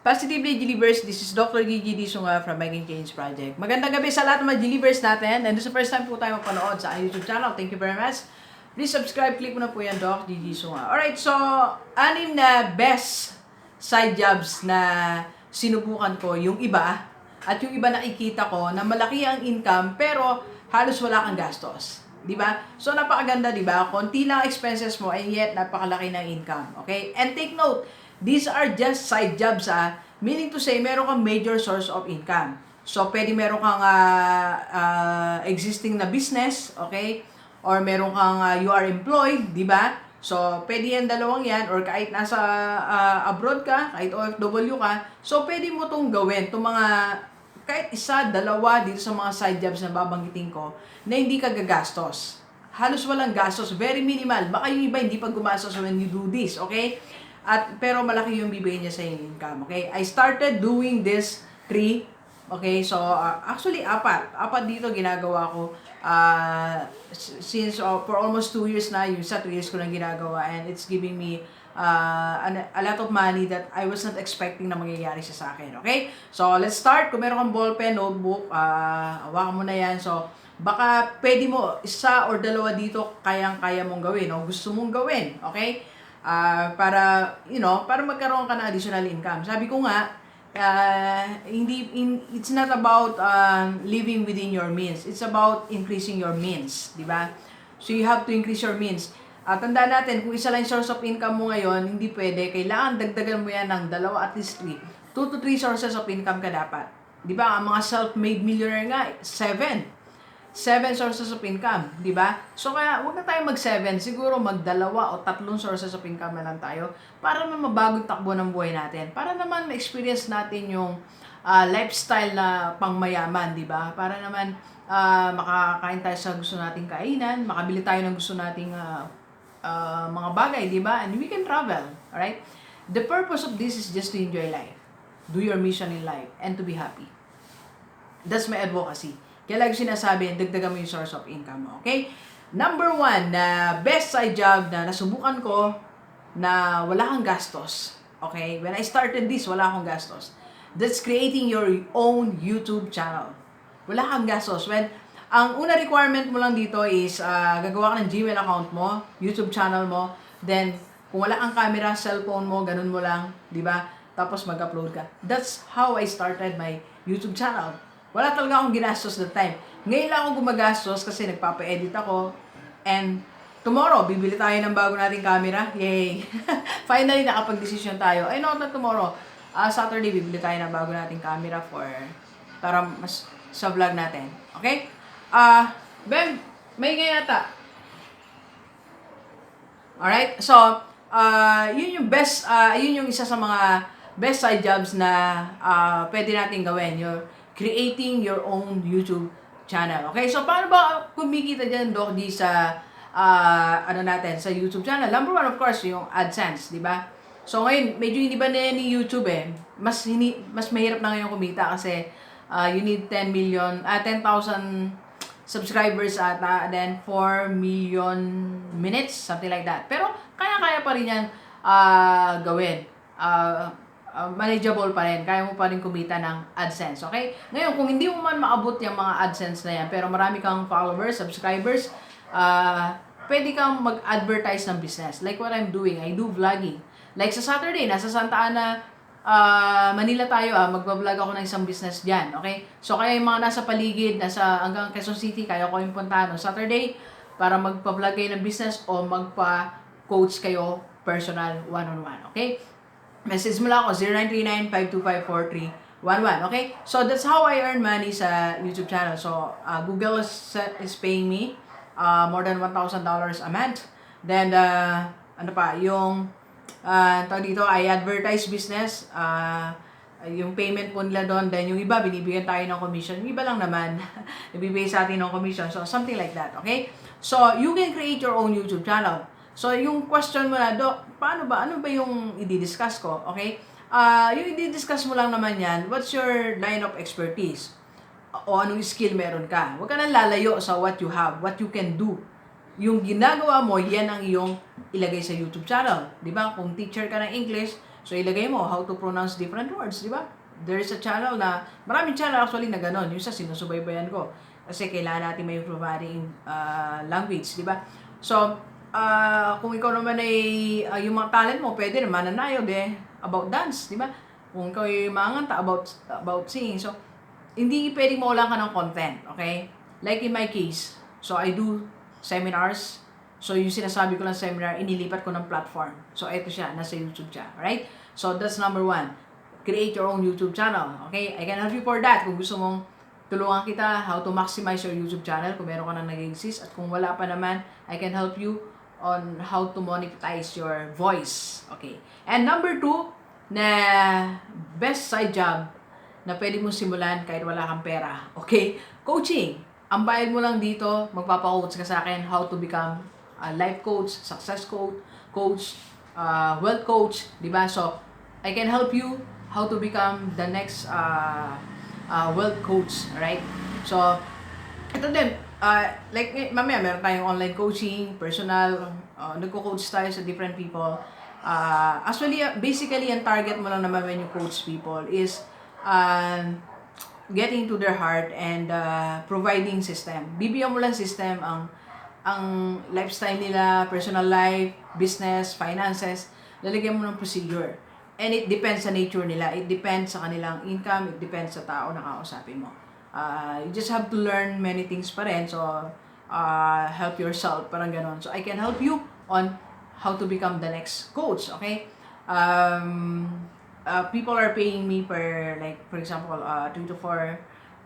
Positively Delivers, this is Dr. Gigi Disunga from Making Change Project. Magandang gabi sa lahat ng mga Delivers natin. And this is the first time po tayo mapanood sa YouTube channel. Thank you very much. Please subscribe, click mo na po yan, Doc Gigi Disunga. Alright, so, anim na best side jobs na sinubukan ko, yung iba, at yung iba nakikita ko na malaki ang income, pero halos wala kang gastos. Di ba? So, napakaganda, di ba? Konti lang expenses mo, and yet, napakalaki ng income. Okay? And take note, these are just side jobs, ah. Meaning to say, meron kang major source of income. So, pwede meron kang ah, ah, existing na business, okay? Or meron kang, ah, you are employed, di ba? So, pwede yan dalawang yan, or kahit nasa ah, abroad ka, kahit OFW ka, so pwede mo tong gawin, itong mga kahit isa, dalawa dito sa mga side jobs na babanggitin ko na hindi ka gagastos. Halos walang gastos, very minimal. Baka yung iba hindi pa gumastos when you do this, okay? At pero malaki yung bibigay niya sa income, okay? I started doing this three, okay? So uh, actually apat, apat dito ginagawa ko uh, since uh, for almost two years na, yung sa two years ko lang ginagawa and it's giving me uh, a lot of money that I was not expecting na mangyayari siya sa akin. Okay? So, let's start. Kung meron kang ballpen, notebook, uh, hawakan mo na yan. So, baka pwede mo, isa or dalawa dito, kayang-kaya mong gawin o gusto mong gawin. Okay? Ah, para, you know, para magkaroon ka ng additional income. Sabi ko nga, uh, hindi, in, it's not about um, living within your means. It's about increasing your means. Di ba? So, you have to increase your means. At tandaan natin, kung isa lang source of income mo ngayon, hindi pwede. Kailangan dagdagan mo yan ng dalawa at least three. Two to three sources of income ka dapat. Di ba? Ang mga self-made millionaire nga, seven. Seven sources of income, di ba? So kaya, huwag na tayo mag-seven. Siguro magdalawa o tatlong sources of income na lang tayo para naman mabagong takbo ng buhay natin. Para naman ma-experience natin yung ah, lifestyle na pangmayaman, di ba? Para naman ah, makakain tayo sa gusto nating kainan, makabili tayo ng gusto nating ah, ah, mga bagay, di ba? And we can travel, alright? The purpose of this is just to enjoy life. Do your mission in life and to be happy. That's my advocacy. Kaya lagi sinasabi, dagdagan mo yung source of income mo. Okay? Number one, na best side job na nasubukan ko na wala kang gastos. Okay? When I started this, wala akong gastos. That's creating your own YouTube channel. Wala kang gastos. When, ang una requirement mo lang dito is ah, gagawa ka ng Gmail account mo, YouTube channel mo, then kung wala kang camera, cellphone mo, ganun mo lang, di ba? Tapos mag-upload ka. That's how I started my YouTube channel. Wala talaga akong ginastos that time. Ngayon lang ako gumagastos kasi nagpapa-edit ako. And tomorrow, bibili tayo ng bago nating camera. Yay! Finally, nakapag-decision tayo. I know that tomorrow, ah, Saturday, bibili tayo ng bago nating camera for para mas sa vlog natin. Okay? Ah, Ben, may nga yata. Alright? So, uh, yun yung best, uh, yun yung isa sa mga best side jobs na uh, pwede natin gawin. You're creating your own YouTube channel. Okay? So, paano ba kumikita dyan, Doc, di sa, uh, ano natin, sa YouTube channel? Number one, of course, yung AdSense, di ba? So, ngayon, medyo hindi ba na ni YouTube eh. Mas, hini, mas mahirap na ngayon kumita kasi uh, you need 10 million, ah 10,000 subscribers ata, then 4 million minutes, something like that. Pero kaya-kaya pa rin yan ah, gawin. Ah, ah, manageable pa rin. Kaya mo pa rin kumita ng AdSense, okay? Ngayon, kung hindi mo man maabot yung mga AdSense na yan, pero marami kang followers, subscribers, ah, pwede kang mag-advertise ng business. Like what I'm doing, I do vlogging. Like sa Saturday, nasa Santa Ana, ah, Manila tayo, ah, magbablog ako ng isang business dyan, okay? So, kaya yung mga nasa paligid, nasa hanggang Quezon City, kaya ko yung puntahan on Saturday para magpa-vlog kayo ng business o magpa-coach kayo personal one-on-one, okay? Message mo lang ako, 0939-525-4311, okay? So, that's how I earn money sa YouTube channel. So, uh, Google is, is paying me uh, more than $1,000 a month. Then, uh, ano pa, yung, uh, tawag dito, I advertise business, uh, yung payment po nila doon, then yung iba, binibigyan tayo ng commission. Yung iba lang naman, nabibigay sa atin ng commission. So, something like that, okay? So, you can create your own YouTube channel. So, yung question mo na, Dok, paano ba? Ano ba yung i-discuss ko? Okay? Ah, yung i-discuss mo lang naman yan, what's your line of expertise? O anong skill meron ka? Huwag ka nang lalayo sa what you have, what you can do. Yung ginagawa mo, yan ang iyong ilagay sa YouTube channel. Di ba? Kung teacher ka ng English, So, ilagay mo how to pronounce different words, di ba? There is a channel na, maraming channel actually na ganon. Yung sa sinusubaybayan ko. Kasi kailangan natin may providing uh, language, di ba? So, uh, kung ikaw naman ay, uh, yung mga talent mo, pwede naman nanayod eh, about dance, di ba? Kung ikaw ay manganta about, about singing. So, hindi pwedeng mawalan ka ng content, okay? Like in my case, so I do seminars. So, yung sinasabi ko lang seminar, inilipat ko ng platform. So, ito siya, nasa YouTube siya, right? So, that's number one. Create your own YouTube channel, okay? I can help you for that. Kung gusto mong tulungan kita how to maximize your YouTube channel kung meron ka na nag-exist. At kung wala pa naman, I can help you on how to monetize your voice. Okay. And number two, na best side job na pwede mong simulan kahit wala kang pera. Okay? Coaching. Ang bayad mo lang dito, magpapa-coach ka sa akin how to become a life coach, success coach, coach, uh, wealth coach, di ba? So, I can help you how to become the next uh, uh, wealth coach, right? So, ito din, uh, like, eh, mamaya meron tayong online coaching, personal, uh, nagko-coach tayo sa different people. Uh, actually, basically, ang target mo lang naman when you coach people is uh, getting to their heart and uh, providing system. Bibigyan mo lang system ang ang lifestyle nila, personal life, business, finances, lalagyan mo ng procedure. And it depends sa nature nila. It depends sa kanilang income. It depends sa tao na kausapin mo. Uh, you just have to learn many things pa rin. So, uh, help yourself. Parang ganon. So, I can help you on how to become the next coach. Okay? Um, uh, people are paying me per, like, for example, uh, 2 to 4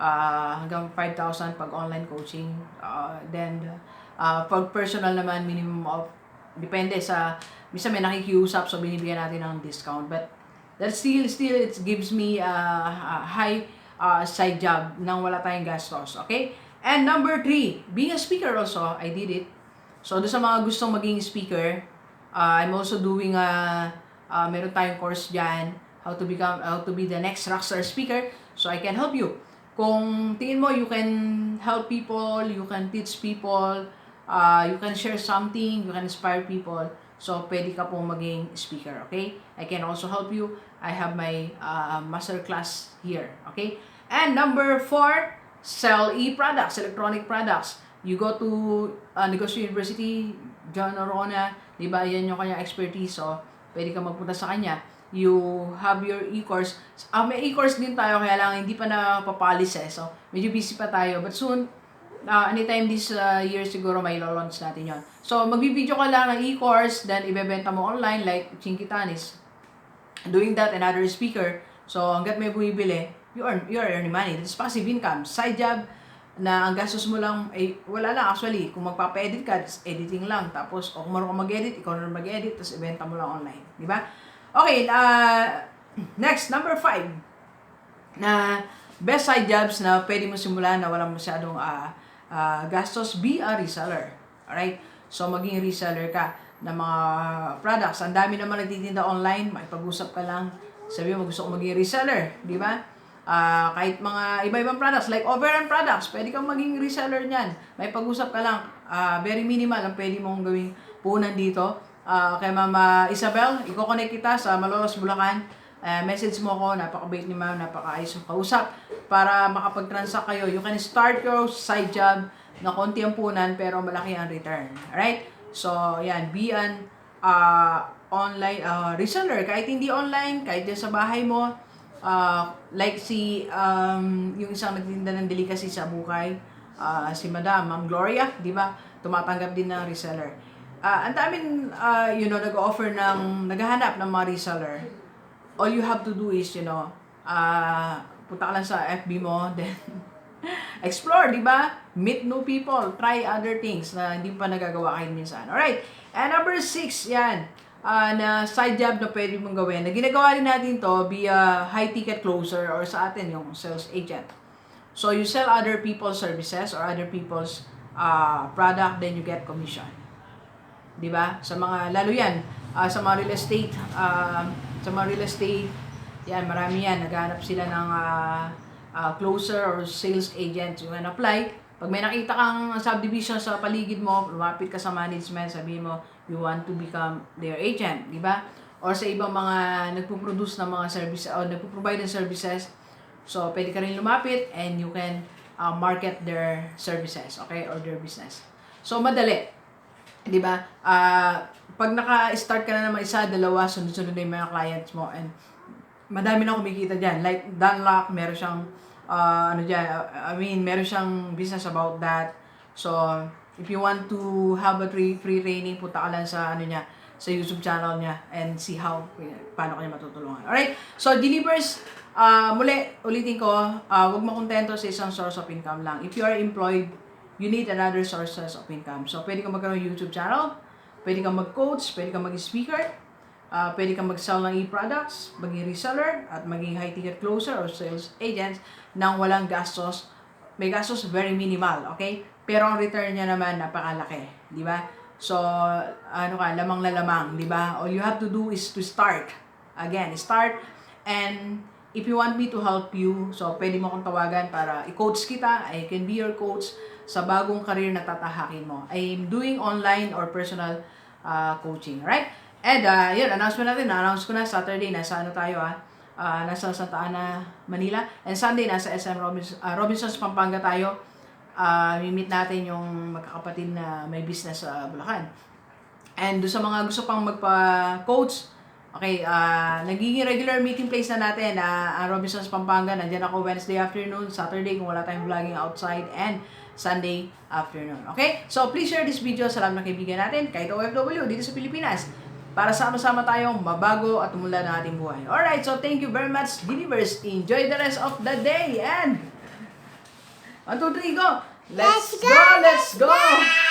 uh, hanggang 5,000 pag online coaching. Uh, then, uh, pag personal naman, minimum of, depende sa, minsan may nakikiusap, so binibigyan natin ng discount. But, that still, still, it gives me uh, a high uh, side job nang wala tayong gastos. Okay? And number three, being a speaker also, I did it. So, doon sa mga gustong maging speaker, uh, I'm also doing a, uh, meron tayong course dyan, how to become, how to be the next rockstar speaker. So, I can help you. Kung tingin mo, you can help people, you can teach people, uh, you can share something, you can inspire people. So, pwede ka pong maging speaker, okay? I can also help you. I have my uh, master class here, okay? And number four, sell e-products, electronic products. You go to uh, Negosyo University, John Orona, di ba, yan yung kanyang expertise. So, pwede ka magpunta sa kanya. You have your e-course. Ah, may e-course din tayo, kaya lang hindi pa napapalis eh. So, medyo busy pa tayo. But soon, uh, anytime this uh, year siguro may launch natin yon. So, magbibideo ka lang ng e-course, then ibebenta mo online like Chinkitanis. Doing that, another speaker. So, hanggat may bumibili, you earn, you are earning money. This passive income. Side job na ang gastos mo lang, eh, wala lang actually. Kung magpapa-edit ka, just editing lang. Tapos, o kung marunong mag-edit, ikaw na mag-edit, tapos ibenta mo lang online. Di ba? Okay, uh, next, number five. Na best side jobs na pwede mo simulan na walang masyadong uh, uh, gastos, be a reseller. Alright? So, maging reseller ka ng mga products. Ang dami naman nagtitinda online, makipag-usap ka lang. Sabi mo, gusto ko maging reseller. Di ba? Uh, kahit mga iba-ibang products, like overrun products, pwede kang maging reseller niyan. May pag-usap ka lang. Uh, very minimal ang pwede mong gawing punan dito. Uh, kay Mama Isabel, i-connect kita sa Malolos, Bulacan. Uh, message mo ko, napakabait ni ma'am, napakaayos yung kausap para makapag-transact kayo. You can start your side job na konti ang punan pero malaki ang return. Alright? So, yan, be an uh, online uh, reseller. Kahit hindi online, kahit sa bahay mo, uh, like si, um, yung isang nagtinda ng delicacy sa Bukay, uh, si Madam, Ma'am Gloria, di ba? Tumatanggap din ng reseller. Uh, ang daming, uh, you know, nag-offer ng, naghahanap ng mga reseller. All you have to do is, you know, uh, punta ka lang sa FB mo, then explore, di ba? Meet new people, try other things na hindi pa nagagawa kayo minsan. Alright, and number six, yan, uh, na side job na pwede mong gawin. Na ginagawa rin natin to via high ticket closer or sa atin yung sales agent. So, you sell other people's services or other people's uh, product, then you get commission. Di ba? Sa mga, lalo yan, uh, sa mga real estate, uh, sa mga real estate, yan, marami yan, naghanap sila ng uh, uh, closer or sales agent. You can apply. Pag may nakita kang subdivision sa paligid mo, lumapit ka sa management, sabihin mo, you want to become their agent, di ba? or sa ibang mga nagpo-produce ng mga service o nagpo-provide ng services. So, pwede ka rin lumapit and you can uh, market their services, okay? Or their business. So, madali. 'di ba? Ah, pag naka-start ka na mga isa, dalawa, sunod-sunod na yung mga clients mo and madami na kumikita diyan. Like Dunlock, meron siyang ah, ano diyan, I mean, meron siyang business about that. So, if you want to have a free, free training, punta ka lang sa ano niya, sa YouTube channel niya and see how paano kanya matutulungan. Alright? So, delivers ah muli, ulitin ko, ah wag makontento sa isang source of income lang. If you are employed, you need another sources of income. So, pwede kang magkaroon YouTube channel, pwede kang mag-coach, pwede kang mag-speaker, ah pwede kang mag-sell ng e-products, maging reseller, at maging high-ticket closer or sales agents nang walang gastos. May gastos very minimal, okay? Pero ang return niya naman napakalaki, di ba? So, ano ka, lamang na lamang, di ba? All you have to do is to start. Again, start and if you want me to help you, so pwede mo akong tawagan para i-coach kita. I can be your coach sa bagong career na tatahakin mo. I'm doing online or personal uh, coaching, right? And uh, yun, announcement natin. Na-announce ko na Saturday, nasa ano tayo ah. Uh, nasa Santa Ana, Manila. And Sunday, nasa SM Robins, uh, Robinsons, Pampanga tayo. Uh, meet natin yung magkakapatid na may business sa Bulacan. And doon sa mga gusto pang magpa-coach, okay, ah nagiging regular meeting place na natin, na uh, Robinsons Pampanga. Nandiyan ako Wednesday afternoon, Saturday kung wala tayong vlogging outside, and Sunday afternoon. Okay? So, please share this video sa lahat ng kaibigan natin, kahit OFW, dito sa Pilipinas, para sama-sama tayong mabago at tumula ng ating buhay. Alright, so thank you very much, Believers. Enjoy the rest of the day, and... 1, 2, 3, go! Let's, Let's go! go, Let's go! let's go!